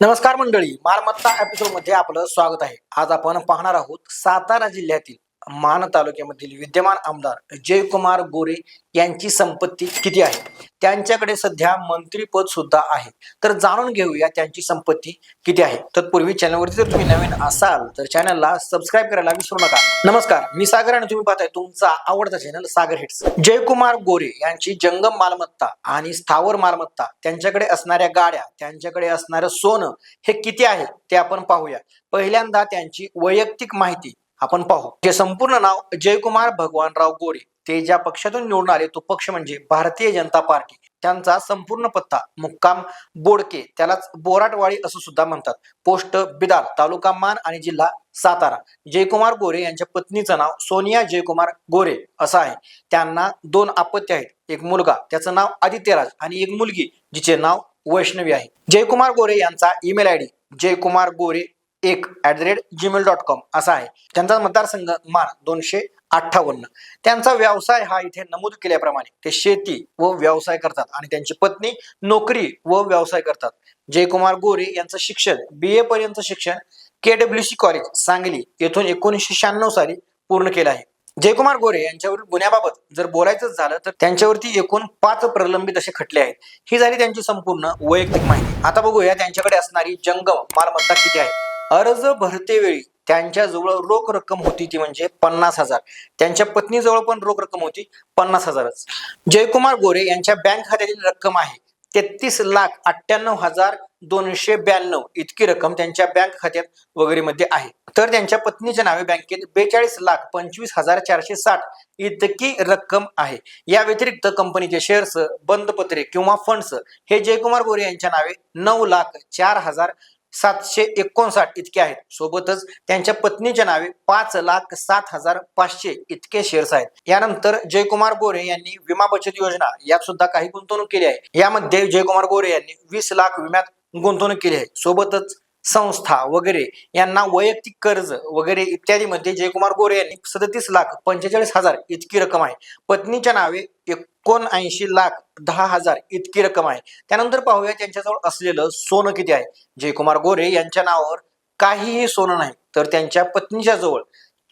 नमस्कार मंडळी मालमत्ता एपिसोडमध्ये आपलं स्वागत आहे. आज आपण पाहणार आहोत सातारा जिल्ह्यातील मान तालुक्यामधील विद्यमान आमदार जयकुमार गोरे यांची संपत्ती किती आहे? त्यांच्याकडे सध्या मंत्रीपद सुद्धा आहे. तर जाणून घेऊया त्यांची संपत्ती किती आहे. तत्पूर्वी चॅनलवरती जर तुम्ही नवीन असाल तर चॅनलला सबस्क्राईब करायला विसरू नका. नमस्कार मी सागर आणि तुम्ही पाहताय तुमचा आवडता चॅनल सागर हिट्स. जयकुमार गोरे यांची जंगम मालमत्ता आणि स्थावर मालमत्ता त्यांच्याकडे असणाऱ्या गाड्या त्यांच्याकडे असणारं सोनं हे किती आहे ते आपण पाहूया. पहिल्यांदा त्यांची वैयक्तिक माहिती आपण पाहू. जे संपूर्ण नाव जयकुमार भगवानराव गोरे ते ज्या पक्षातून निवडून आले तो पक्ष म्हणजे भारतीय जनता पार्टी. त्यांचा संपूर्ण पत्ता मुक्काम बोडके त्यालाच बोराटवाडी असं सुद्धा म्हणतात. पोस्ट बिदाल तालुका मान आणि जिल्हा सातारा. जयकुमार गोरे यांच्या पत्नीचं नाव सोनिया जयकुमार गोरे असं आहे. त्यांना दोन अपत्य आहेत. एक मुलगा त्याचं नाव आदित्यराज आणि एक मुलगी जिचे नाव वैष्णवी आहे. जयकुमार गोरे यांचा email I D Jaykumar Gore एक at the rate Gmail dot com असा आहे. त्यांचा मतदारसंघ मान दोनशे अठ्ठावन्न. त्यांचा व्यवसाय हा इथे नमूद केल्याप्रमाणे ते शेती व व्यवसाय करतात आणि त्यांची पत्नी नोकरी व व्यवसाय करतात. जयकुमार गोरे यांचं शिक्षण बी ए पर्यंत शिक्षण K W C college Sangli येथून एकोणीसशे शहाण्णव साली पूर्ण केलं आहे. जयकुमार गोरे यांच्यावरील गुन्ह्याबाबत जर बोलायचंच झालं तर त्यांच्यावरती एकूण पाच प्रलंबित असे खटले आहेत. ही झाली त्यांची संपूर्ण वैयक्तिक माहिती. आता बघूया त्यांच्याकडे असणारी जंगम मालमत्ता किती आहे. अर्ज भरतेवेळी त्यांच्याजवळ रोख रक्कम होती ती म्हणजे पन्नास हजार. त्यांच्या पत्नीजवळ पण रोख रक्कम होती पन्नास हजारच. जयकुमार गोरे यांच्या बँक खात्यातील रक्कम आहे तेहतीस लाख अठ्ठ्याण्णव हजार दोनशे ब्याण्णव इतकी रक्कम त्यांच्या बँक खात्यात वगैरे मध्ये आहे. तर त्यांच्या पत्नीच्या नावे बँकेत बेचाळीस लाख पंचवीस हजार चारशे साठ इतकी रक्कम आहे. या व्यतिरिक्त कंपनीचे शेअर्स बंदपत्रे किंवा फंड्स हे जयकुमार गोरे यांच्या नावे नऊ लाख चार हजार सातशे एकोणसाठ इतके आहेत. सोबतच त्यांच्या पत्नीच्या नावे पाच लाख सात हजार पाचशे इतके शेअर्स आहेत. यानंतर जयकुमार गोरे यांनी विमा बचत योजना यात सुद्धा काही गुंतवणूक केली आहे. यामध्ये जयकुमार गोरे यांनी वीस लाख विम्यात गुंतवणूक केली आहे. सोबतच संस्था वगैरे यांना वैयक्तिक कर्ज वगैरे इत्यादीमध्ये जयकुमार गोरे यांनी सदतीस लाख पंचेचाळीस हजार इतकी रक्कम आहे. पत्नीच्या नावे एकोणऐंशी लाख दहा हजार इतकी रक्कम आहे. त्यानंतर पाहूया त्यांच्याजवळ असलेलं सोनं किती आहे. जयकुमार गोरे यांच्या नावावर काहीही सोनं नाही तर त्यांच्या पत्नीच्या जवळ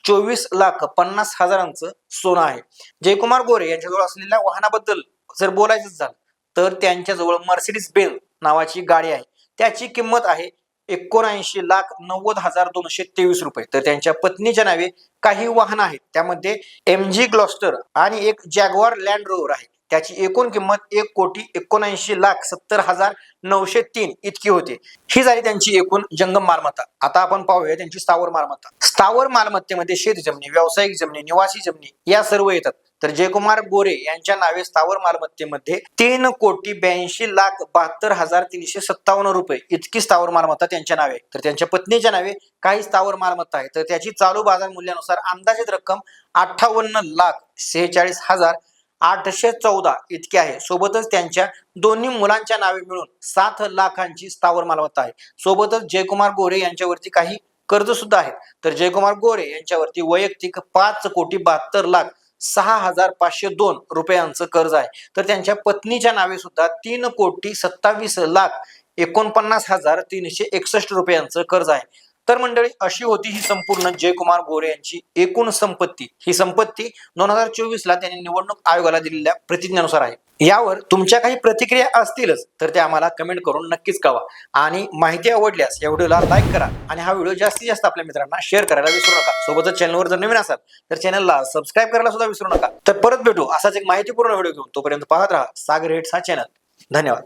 चोवीस लाख पन्नास हजारांचं सोनं आहे. जयकुमार गोरे यांच्याजवळ असलेल्या वाहनाबद्दल जर बोलायचं झालं तर त्यांच्याजवळ मर्सिडीज बेन नावाची गाडी आहे. त्याची किंमत आहे एकोणऐंशी लाख नव्वद हजार दोनशे तेवीस रुपये. तर त्यांच्या पत्नीच्या नावे काही वाहन आहेत. त्यामध्ये एम जी ग्लॉस्टर आणि एक जॅगवार लँड रोवर आहे. त्याची एकूण किंमत एक कोटी एकोणऐंशी लाख सत्तर हजार नऊशे तीन इतकी होते. ही झाली त्यांची एकूण जंगम मालमत्ता. आता आपण पाहूया त्यांची स्थावर मालमत्ता. स्थावर मालमत्तेमध्ये शेत जमिनी व्यावसायिक जमिनी निवासी जमिनी या सर्व येतात. तर जयकुमार गोरे यांच्या नावे स्थावर मालमत्तेमध्ये तीन कोटी ब्याऐंशी लाख बहात्तर हजार तीनशे सत्तावन्न रुपये इतकी स्थावर मालमत्ता त्यांच्या नावे. तर त्यांच्या पत्नीच्या नावे काही स्थावर मालमत्ता आहे. तर त्याची चालू बाजार मूल्यानुसार अंदाजित रक्कम अठ्ठावन्न लाख सेहेचाळीस हजार आठशे चौदा इतकी आहे. सोबतच त्यांच्या दोन्ही मुलांच्या नावे मिळून सात लाखांची स्थावर मालमत्ता आहे. सोबतच जयकुमार गोरे यांच्यावरती काही कर्ज सुद्धा आहेत. तर जयकुमार गोरे यांच्यावरती वैयक्तिक पाच कोटी बहात्तर लाख सहा हजार पाचशे दोन रुपयांचं कर्ज आहे. तर त्यांच्या पत्नीच्या नावे सुद्धा तीन कोटी सत्तावीस लाख एकोणपन्नास हजार तीनशे एकसष्ट रुपयांचं कर्ज आहे. तर मंडळी अशी होती ही संपूर्ण जयकुमार गोरे यांची एकूण संपत्ती. ही संपत्ती दोन हजार चोवीस ला त्यांनी निवडणूक आयोगाला दिलेल्या प्रतिज्ञानुसार आहे. यावर तुमच्या काही प्रतिक्रिया असतीलच तर ते आम्हाला कमेंट करून नक्कीच कळवा. आणि माहिती आवडल्यास या व्हिडिओला लाईक करा आणि हा व्हिडिओ जास्तीत जास्त आपल्या मित्रांना शेअर करायला विसरू नका. सोबतच चॅनलवर जर नवीन असाल तर चॅनलला सबस्क्राईब करायला सुद्धा विसरू नका. तर परत भेटू असाच एक माहितीपूर्ण व्हिडिओ घेऊन. तोपर्यंत पाहत राहा सागर हेट्स हा चॅनल धन्यवाद.